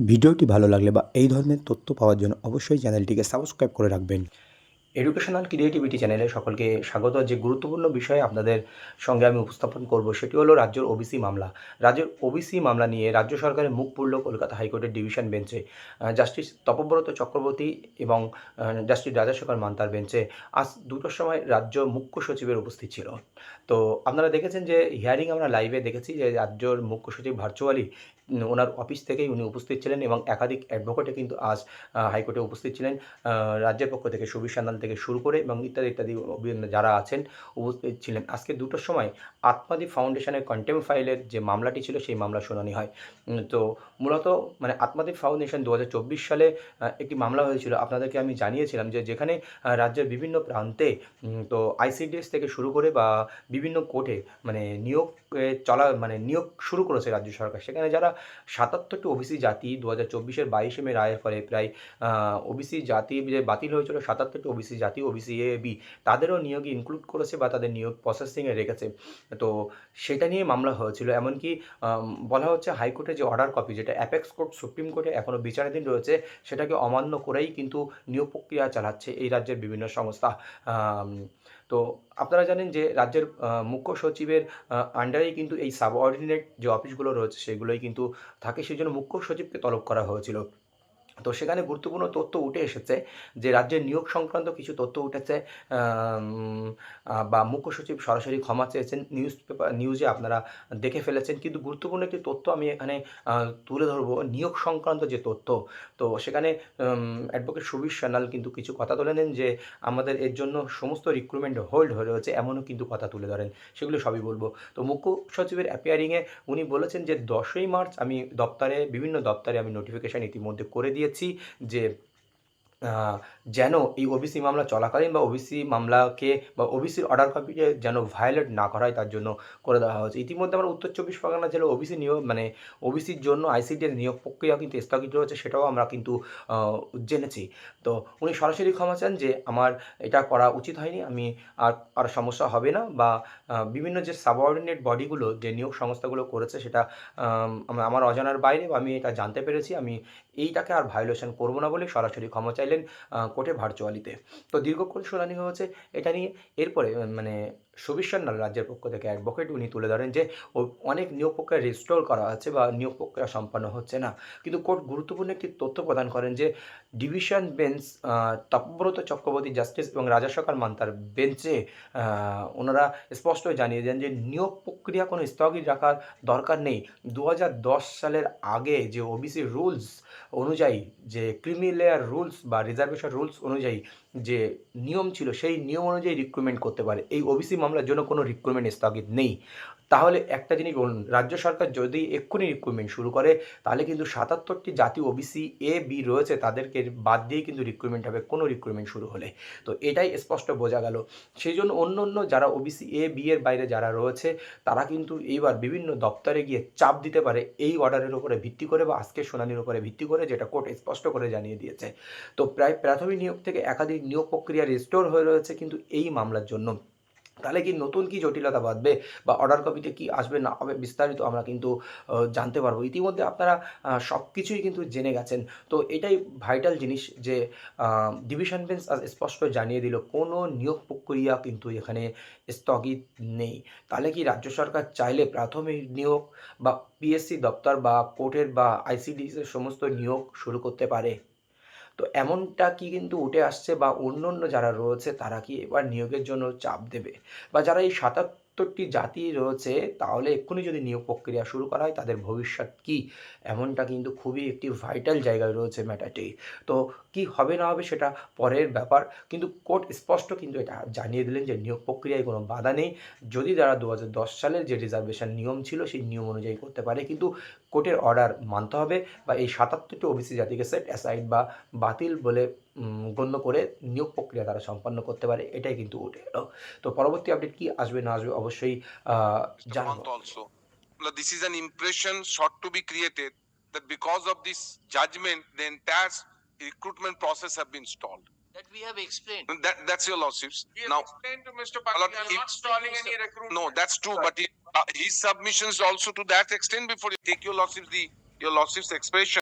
ভিডিওটি ভালো লাগলে বা এই ধরনের তথ্য পাওয়ার জন্য অবশ্যই চ্যানেলটিকে সাবস্ক্রাইব করে রাখবেন। এডুকেশনাল ক্রিয়েটিভিটি চ্যানেলে সকলকে স্বাগত। যে গুরুত্বপূর্ণ বিষয়ে আপনাদের সঙ্গে আমি উপস্থাপন করব সেটি হলো রাজ্যের ওবিসি মামলা। রাজ্যের ওবিসি মামলা নিয়ে রাজ্য সরকারের মুখ পুরল কলকাতা হাইকোর্টের ডিভিশন বেঞ্চে। জাস্টিস তপব্রত চক্রবর্তী এবং জাস্টিস রাজাশেখর মান্তার বেঞ্চে আজ দুটোর সময় রাজ্য মুখ্য সচিবের উপস্থিত ছিল। তো আপনারা দেখেছেন যে হিয়ারিং আমরা লাইভে দেখেছি যে রাজ্যর মুখ্য সচিব ভার্চুয়ালি ওনার অফিস থেকেই উনি উপস্থিত ছিলেন এবং একাধিক অ্যাডভোকেটে কিন্তু আজ হাইকোর্টে উপস্থিত ছিলেন। রাজ্যের পক্ষ থেকে সুবীর সান্যাল থেকে শুরু করে এবং ইত্যাদি ইত্যাদি যারা আছেন উপস্থিত ছিলেন। আজকে দুটোর সময় আত্মাদি ফাউন্ডেশনের কন্টেম ফাইলের যে মামলাটি ছিল, সেই মামলা শুনানি হয়। তো মূলত মানে আত্মাদি ফাউন্ডেশন দু হাজার চব্বিশ সালে একটি মামলা হয়েছিল। আপনাদেরকে আমি জানিয়েছিলাম যে যেখানে রাজ্যের বিভিন্ন প্রান্তে তো আইসিডিএস থেকে শুরু করে বা বিভিন্ন কোর্টে মানে নিয়োগ চলা মানে নিয়োগ শুরু করেছে রাজ্য সরকার। সেখানে যারা সাতাত্তরটি ওবিসি জাতি দু হাজার চব্বিশের বাইশে মে রায়ের ফলে প্রায় ওবিসি জাতি যে বাতিল হয়েছিল, সাতাত্তরটি ওবিসি জাতি, ওবিসি এ, বি, তাদেরও নিয়োগ ইনক্লুড করেছে বা তাদের নিয়োগ প্রসেসিংয়ে রেখেছে। তো সেটা নিয়ে মামলা হয়েছিল। এমনকি বলা হচ্ছে হাইকোর্টের যে অর্ডার কপি যেটা অ্যাপেক্স কোর্ট সুপ্রিম কোর্টে এখনও বিচারাধীন রয়েছে, সেটাকে অমান্য করেই কিন্তু নিয়োগ প্রক্রিয়া চালাচ্ছে এই রাজ্যের বিভিন্ন সংস্থা। তো আপনারা জানেন যে রাজ্যের মুখ্য সচিবের আন্ডারেই কিন্তু এই সাবঅর্ডিনেট যে অফিসগুলো রয়েছে সেগুলোই কিন্তু থাকে সেই জন্য মুখ্য সচিবকে তলব করা হয়েছিল। তো সেখানে গুরুত্বপূর্ণ তথ্য উঠে এসেছে যে রাজ্যের নিয়োগ সংক্রান্ত কিছু তথ্য উঠেছে বা মুখ্য সচিব সরাসরি ক্ষমা চেয়েছেন, নিউজ পেপার, নিউজে আপনারা দেখে ফেলেছেন। কিন্তু গুরুত্বপূর্ণ একটি তথ্য আমি এখানে তুলে ধরবো, নিয়োগ সংক্রান্ত যে তথ্য। তো সেখানে অ্যাডভোকেট সুবীর সান্যাল কিন্তু কিছু কথা তুলে নেন যে আমাদের এর জন্য সমস্ত রিক্রুটমেন্ট হোল্ড হয়ে রয়েছে, এমনও কিন্তু কথা তুলে ধরেন। সেগুলো সবই বলব। তো মুখ্য সচিবের অ্যাপিয়ারিংয়ে উনি বলেছেন যে দশই মার্চ আমি দপ্তরে, বিভিন্ন দপ্তরে আমি নোটিফিকেশান ইতিমধ্যে করে দিয়েছি যে যেন এই ওবিসি মামলা চলাকালীন বা ওবিসি মামলাকে বা ওবিসির অর্ডার কপিকে যেন ভায়োলেট না করা হয়, তার জন্য করে দেওয়া হয়েছে। ইতিমধ্যে আমরা উত্তর চব্বিশ পরগনা জেলা ওবিসি নিয়োগ মানে ওবিসির জন্য আইসিডির নিয়োগ প্রক্রিয়া কিন্তু স্থগিত রয়েছে, সেটাও আমরা কিন্তু জেনেছি। তো উনি সরাসরি ক্ষমা চান যে আমার এটা করা উচিত হয়নি, আমি আর আর সমস্যা হবে না বা বিভিন্ন যে সাবঅর্ডিনেট বডিগুলো যে নিয়োগ সংস্থাগুলো করেছে সেটা আমার অজানার বাইরে বা আমি এটা জানতে পেরেছি, আমি এইটাকে আর ভায়োলেশন করব না বলে সরাসরি ক্ষমা চাইলেন আহ, কোর্টে ভার্চুয়ালিতে। তো দীর্ঘক্ষণ শুনানি হয়েছে এটা নিয়ে। এরপরে মানে সান্যাল রাজ্যের পক্ষ থেকে অ্যাডভোকেট উনি তুলে ধরেন যে অনেক নিয়োগ প্রক্রিয়া রিস্টোর করা হচ্ছে বা নিয়োগ প্রক্রিয়া সম্পন্ন হচ্ছে না। কিন্তু কোর্ট গুরুত্বপূর্ণ একটি তথ্য প্রদান করেন যে division bench Tapabrata Chakraborty justice এবং রাজা সরকার মান্তার বেঞ্চে ওনারা স্পষ্ট জানিয়ে দেন যে নিয়োগ প্রক্রিয়া কোনো স্থগিত রাখার দরকার নেই। দু হাজার দশ সালের আগে যে ওবিসি রুলস অনুযায়ী, যে ক্রিমি লেয়ার রুলস বা রিজার্ভেশন রুলস অনুযায়ী যে নিয়ম ছিল, সেই নিয়ম অনুযায়ী রিক্রুটমেন্ট করতে পারে। এই ওবিসি মামলার জন্য কোনো রিক্রুটমেন্ট স্থগিত নেই। তাহলে একটা জিনিস বলুন, রাজ্য সরকার যদি এক্ষুনি রিক্রুটমেন্ট শুরু করে, তাহলে কিন্তু সাতাত্তরটি জাতি ওবিসি এ বি রয়েছে, তাদেরকে বাদ দিয়ে কিন্তু রিক্রুটমেন্ট হবে কোনো রিক্রুটমেন্ট শুরু হলে। তো এটাই স্পষ্ট বোঝা গেল। সেই জন্য অন্য অন্য যারা ওবিসি এ বি এর বাইরে যারা রয়েছে, তারা কিন্তু এইবার বিভিন্ন দপ্তরে গিয়ে চাপ দিতে পারে এই অর্ডারের উপরে ভিত্তি করে বা আজকের শুনানির উপরে ভিত্তি করে, যেটা কোর্ট স্পষ্ট করে জানিয়ে দিয়েছে। তো প্রায় প্রাথমিক নিয়োগ থেকে একাধিক নিয়োগ প্রক্রিয়া রেস্টোর হয়ে রয়েছে কিন্তু এই মামলার জন্য। তাহলে কি নতুন কি জটিলতা বাঁধবে বা অর্ডার কপিতে কি আসবে না হবে বিস্তারিত আমরা কিন্তু জানতে পারব। ইতিমধ্যে আপনারা সব কিছুই কিন্তু জেনে গেছেন। তো এটাই ভাইটাল জিনিস যে ডিভিশন বেঞ্চ আজ স্পষ্ট জানিয়ে দিল, কোনো নিয়োগ প্রক্রিয়া কিন্তু এখানে স্থগিত নেই। তাহলে কি রাজ্য সরকার চাইলে প্রাথমিক নিয়োগ বা পিএসসি দপ্তর বা কোর্টের বা আইসিডিএসের সমস্ত নিয়োগ শুরু করতে পারে? তো এমনটা কি কিন্তু উঠে আসছে বা অন্য অন্য যারা রয়েছে তারা কি এবার নিয়োগের জন্য চাপ দেবে? বা যারা এই সাতাত্তরটি জাতি রয়েছে, তাহলে এক্ষুনি যদি নিয়োগ প্রক্রিয়া শুরু করা হয়, তাদের ভবিষ্যৎ কি? এমনটা কিন্তু খুবই একটি ভাইটাল জায়গায় রয়েছে ম্যাটারটি তো কি হবে না হবে সেটা পরের ব্যাপার। কিন্তু কোর্ট স্পষ্ট কিন্তু এটা জানিয়ে দিলেন যে নিয়োগ প্রক্রিয়ায় কোনো বাধা নেই। যদি তারা দু হাজার দশ সালের যে রিজার্ভেশন নিয়ম ছিল, সেই নিয়ম অনুযায়ী করতে পারে। কিন্তু কোর্টের অর্ডার মানতে হবে বা এই সাতাত্তরটি ওবিসি জাতিকে সেট অ্যাসাইড বা বাতিল বলে গণ্য করে নিয়োগ প্রক্রিয়া তারা সম্পন্ন করতে পারে এটাই কিন্তু উঠে এলো তো পরবর্তী আপডেট কি আসবে না আসবে অবশ্যই. জানাব This is an impression sought to be created that because of this judgment, the entire recruitment process have been stalled. That we have explained. That, that's your lawsups. He has Now, explained to Mr. Patel, we are not stalling any recruitment. no, that's true, but he- uh, his submissions also to that extent before you take your lawsups, the, your lawsups expression.